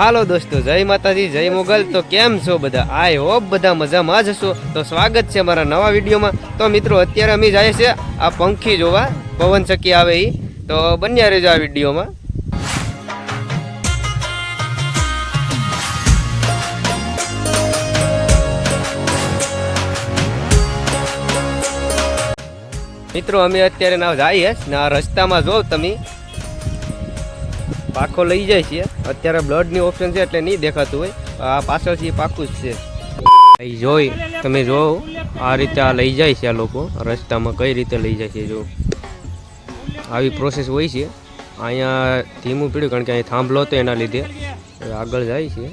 હાલો દોસ્તો, જય માતાજી, જય મોગલ. તો કેમ છો બધા? આઈ હોપ બધા મજામાં જ હશો. તો સ્વાગત છે મારા નવા વિડીયોમાં. તો મિત્રો, અત્યારે અમે જાય છે આ પંખી જોવા. પવન ચક્કી આવે એ તો બન્યા રહેજો આ વિડીયોમાં. મિત્રો, અમે અત્યારે ના જઈએ ને આ રસ્તામાં જોવ તમે. પાખો લઈ જાય છે. અત્યારે બ્લડની ઓપ્શન છે એટલે નહીં દેખાતું હોય. આ પાછળથી પાકું જ છે. જોઈ, તમે જો, આ રીતે આ લઈ જાય છે આ લોકો. રસ્તામાં કઈ રીતે લઈ જાય છે, જો. આવી પ્રોસેસ હોય છે. અહીંયા ધીમું પીડ્યું કારણ કે અહીં થાંભલો હતો એના લીધે. આગળ જાય છે.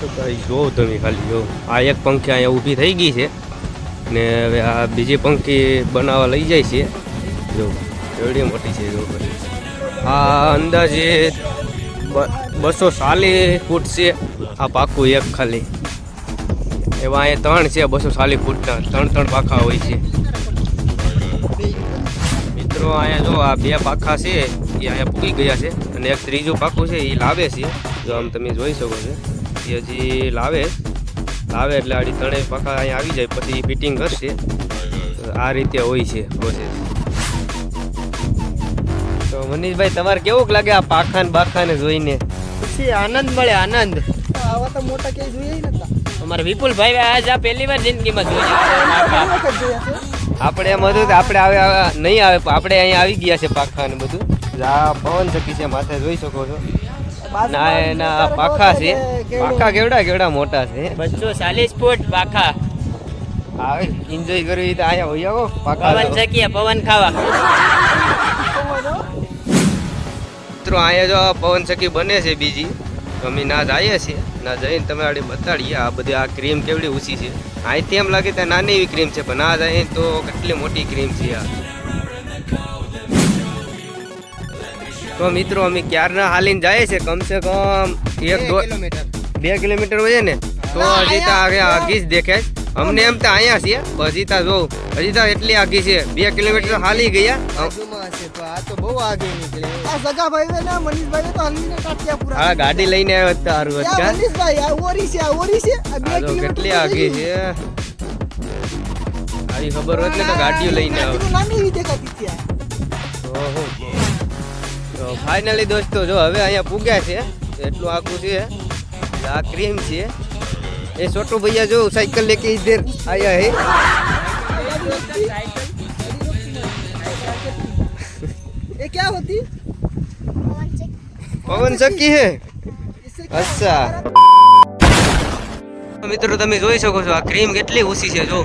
તો ભાઈ, જો તમે ખાલી, જો. આ એક પંખી અહીંયા ઊભી થઈ ગઈ છે. ને હવે આ બીજી પંખી બનાવવા લઈ જાય છે. જો, એવડી મોટી છે, જો આ અંદાજે બસો ચાલીસ ફૂટ છે, આ પાકું એક ખાલી. એવા અહીંયા ત્રણ છે, બસો ચાલીસ ફૂટના, ત્રણ ત્રણ પાખા હોય છે. મિત્રો, અહીંયા જો આ બે પાખા છે, એ અહીંયા પૂગી ગયા છે, અને એક ત્રીજું પાકું છે, એ લાવે છે. જો આમ તમે જોઈ શકો છો, એ હજી લાવે. લાવે એટલે આડી ત્રણેય પાખા અહીંયા આવી જાય, પછી ફિટિંગ કરશે. આ રીતે હોય છે પ્રોસેસ મનીષભાઈ તમારે કેવું લાગે આ પાખાન બાખાને જોઈને? પછી આનંદ મળે આનંદ. આવા તો મોટા ક્યાંય જોઈએ નતા. અમારા વિપુલભાઈ આજ આ પહેલી વાર જિંદગીમાં જોઈએ જોયા આપણે એમ હતું કે આપણે આવે નહીં આવે આપણે અહીંયા આવી ગયા છે પાખા ને બધું. આ પવન ચક્કી છે માથે જોઈ શકો છો. ના એના પાખા છે પાખા કેવડા કેવડા મોટા છે. બચ્ચો ચાલીસ ફૂટ પાખા. આવે એન્જોય કરવી તો અહીંયા હોય આવો પાખા પવન તો. ચકીએ પવન ખાવા. મિત્રો અહીંયા જો પવન ચક્કી બને છે બીજી તો અમે ના જઈએ છીએ. ના જઈને તમે આડી બતાડીએ આ બધી આ ક્રીમ કેવડી ઊંચી છે. અહીંથી એમ લાગે ત્યાં નાની એવી ક્રીમ છે પણ ના જઈએ તો કેટલી મોટી ક્રીમ છે આ. તો મિત્રો અમે ક્યારના હાલીને જઈએ છીએ? કમસે કમ એક બે કિલોમીટર. હોય ને? તો હજી તો આગળ આગી જ દેખાય. અમને એમ તો અહીંયા છીએ હજી તો જોઉં હજી તો એટલી આગી છે બે કિલોમીટર હાલી ગયા બાજુમાં હશે તો આ તો બહુ આગે નીકળે આ સગા ભાઈ ને મનીષભાઈ તો હલીને કાઢ્યા પૂરા હા ગાડી લઈને આવ્યો તો સારું આ હતું મનીષભાઈ આ ઓરી છે આ ઓરી છે આ બે આ તો કિલોમીટર કેટલી આગી છે આવી ખબર હોત ને તો ગાડીઓ લઈને આવ નાની એવી દેખાતી હતી આ. ઓહો તો ફાઇનલી દોસ્તો જો હવે અહીંયા પૂગ્યા છે એટલું આખું છે આ ક્રીમ છે એ છોટું ભૈયા જો સાયકલ લેકે ઇધર આયા હે ये क्या होती પવન ચક્કી હે इससे क्या અચ્છા મિત્રો તમે જોઈ શકો છો આ ક્રીમ કેટલી ઊંચી છે જો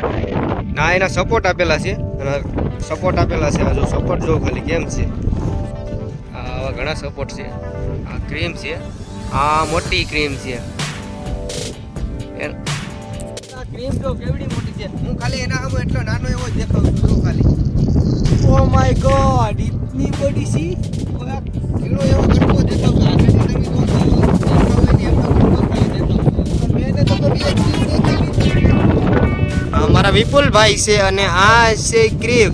ના એના સપોર્ટ આપેલા છે અને સપોર્ટ આપેલા છે આ જો સપોર્ટ જો ખાલી કેમ છે આ આવા ઘણા સપોર્ટ છે આ ક્રીમ છે આ મોટી ક્રીમ છે એન- આ ક્રીમ તો કેવડી મોટી છે? હું ખાલી એના એટલો નાનો એવો દેખાઉં છું ખાલી. ઓ માય ગોડ ઇતની મોટી સી કેળો એવો કટકો દેખાઉં છું આગળ છે અને આ છે ક્રીમ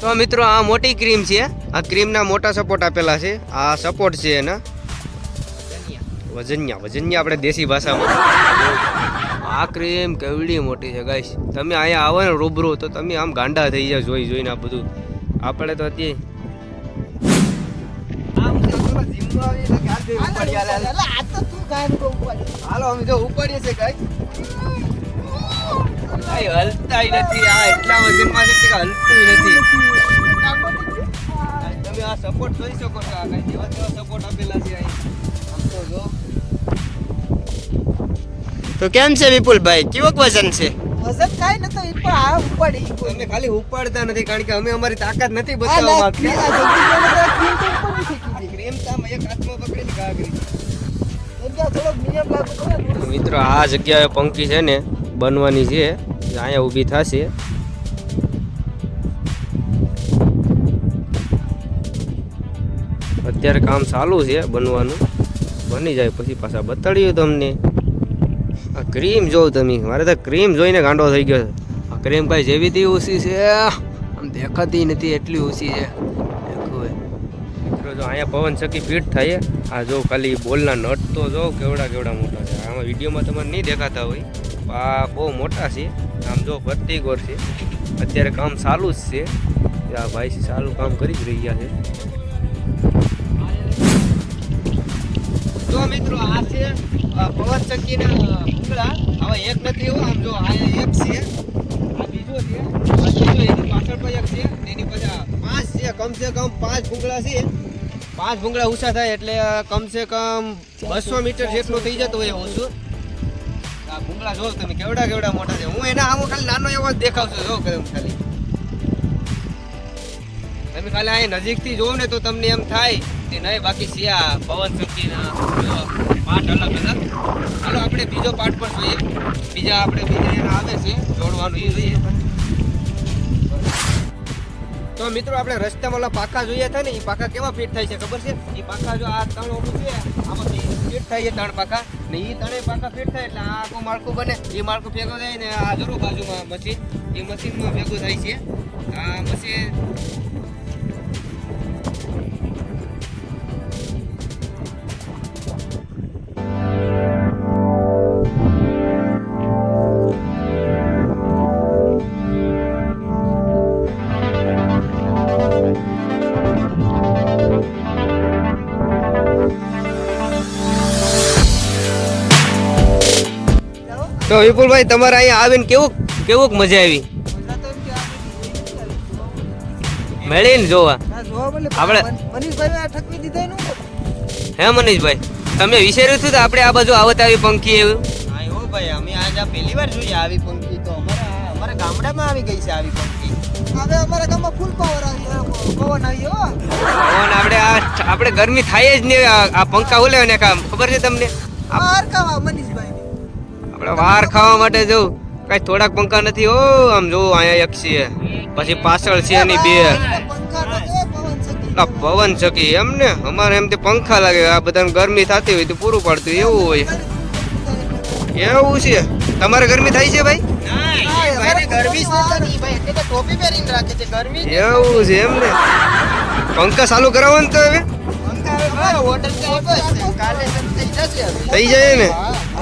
તો મિત્રો આ મોટી ક્રીમ છે. આ ક્રીમના મોટા સપોર્ટ આપેલા છે. આ સપોર્ટ છે એના. વજન્યા વજન્યા આપણે દેશી ભાષામાં. આ ક્રેમ કેવડી મોટી છે ગાઈશ તમે અહીંયા આવો ને રૂબરૂ તો તમે આમ ગાંડા થઈ જાઓ જોઈ જોઈને આ બધું. આપણે તો અત્યારે હાલો અમે જો ઉપાડીએ છે ગાઈ હલતાય નથી આ એટલા વજનમાં નથી. તમે આ સપોર્ટ જોઈ શકો છો આ કઈ જેવા તેવા સપોર્ટ આપેલા છે અહીં. તો કેમ છે વિપુલભાઈ? કેવો વજન છે? વજન કાંઈ નતો ઈ પણ આ ઉપાડી તમે ખાલી ઉપાડતા નથી કારણ કે અમે અમારી તાકાત નથી બતાવવા આ જલ્દી એક હાથમાં પકડીને કાગરી. મિત્રો આ જગ્યાએ પંકી છે ને બનવાની છે. અહીંયા ઊભી થશે. અત્યારે કામ ચાલુ છે બનવાનું. બની જાય પછી પાછા બતાડ્યું તમને. આ ક્રીમ જોઉં તમે. મારે તો ક્રીમ જોઈને ગાંડો થઈ ગયો આ ક્રીમ કાંઈ જેવી તી ઓછી છે? આમ દેખાતી નથી એટલી ઓછી છે. એ. જો અહીંયા પવન ચકી ફીટ થાય આ જો ખાલી બોલના નટ તો જો કેવડા કેવડા મોટા છે. આમાં વિડીયોમાં તમારે નહીં દેખાતા હોય. આ બહુ મોટા છે. આમ જો ભરતી ગોર છે. અત્યારે કામ ચાલુ જ છે. આ ભાઈ ચાલુ કામ કરી જ રહ્યા છે. મિત્રો, આ છે પવન ચક્કીના ભૂંગળા હવે એક નથી એવું, આમ જો, આ એક છે. આ બીજો છે. એની પાછળ પણ એક છે. એની પછી પાંચ છે, કમસે કમ પાંચ ભૂંગળા છે. પાંચ ભૂંગળા ઊંચા થાય એટલે કમસે કમ બસો મીટર જેટલું થઈ જતું હોય ઓછું ભૂંગળા જો, તમે કેવડા કેવડા મોટા છે. હું એના આમ ખાલી નાનો એવો જ દેખાવ છું જો ખાલી. તમે ખાલી અહીં નજીકથી જોવો ને તો તમને એમ થાય કે નહીં, બાકી સિયા પવન શક્તિના પાઠ અલગ અલગ ચાલો આપણે બીજો પાઠ પણ જોઈએ. બીજા આપણે બીજા આવે છે, જોડવાનું એ જોઈએ. તો મિત્રો, આપણે રસ્તામાં પાકા જોઈએ થાય ને એ પાકા કેવા ફિટ થાય છે ખબર છે? એ પાકા જો આ ત્રણ ઓલું છે આમાં ફિટ થાય છે ત્રણ પાકા. ને એ ત્રણેય પાકા ફિટ થાય એટલે આ આખું માળખું બને. એ માળખું ભેગું થાય ને આ જરૂર બાજુમાં મશીન. એ મશીનમાં ભેગું થાય છે. આ મશીન તો વિપુલભાઈ તમારે અહીંયા આવીને કેવું કેવુંક મજા આવી? મેળીને જોવા. આપણે- આ હે મનીષભાઈ તમે વિચાર્યું હતું કે આપણે આ બાજુ આવત આવી પંખી એવું? ભાઈ અમે આજ આ પહેલી વાર જોઈએ આવી પંખી તો અમારા અમારા ગામડામાં આવી ગઈ છે આવી પંખી. હવે અમારા ગામમાં ફૂલ પાવર આવી પવન આવ્યો પવન આપણે આ આપણે ગરમી થાય જ નહીં આ આ પંખા ઓલે ને કામ ખબર છે તમને? બાર કાવા મનીષભાઈ. વાર ખાવા માટે જો કઈ થોડાક પંખા નથી ઓ આમ જો અહીંયા એક છે પછી પાછળ છે એની બે. પવન ચકી એમ ને? અમારે એમ તે પંખા લાગે આ બધાને ગરમી થતી હોય તો પૂરું પડતું એવું હોય. એવું છે? તમારે ગરમી થાય છે ભાઈ. એવું છે એમ ને? પંખા ચાલુ કરાવવાનું તો હવે. થઈ જાય ને?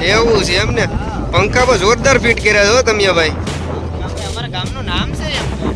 એવું છે એમ ને. પંખા પર જોરદાર ફિટ કર્યા છો તમે ભાઈ. અમારા ગામનું નામ છે એમ.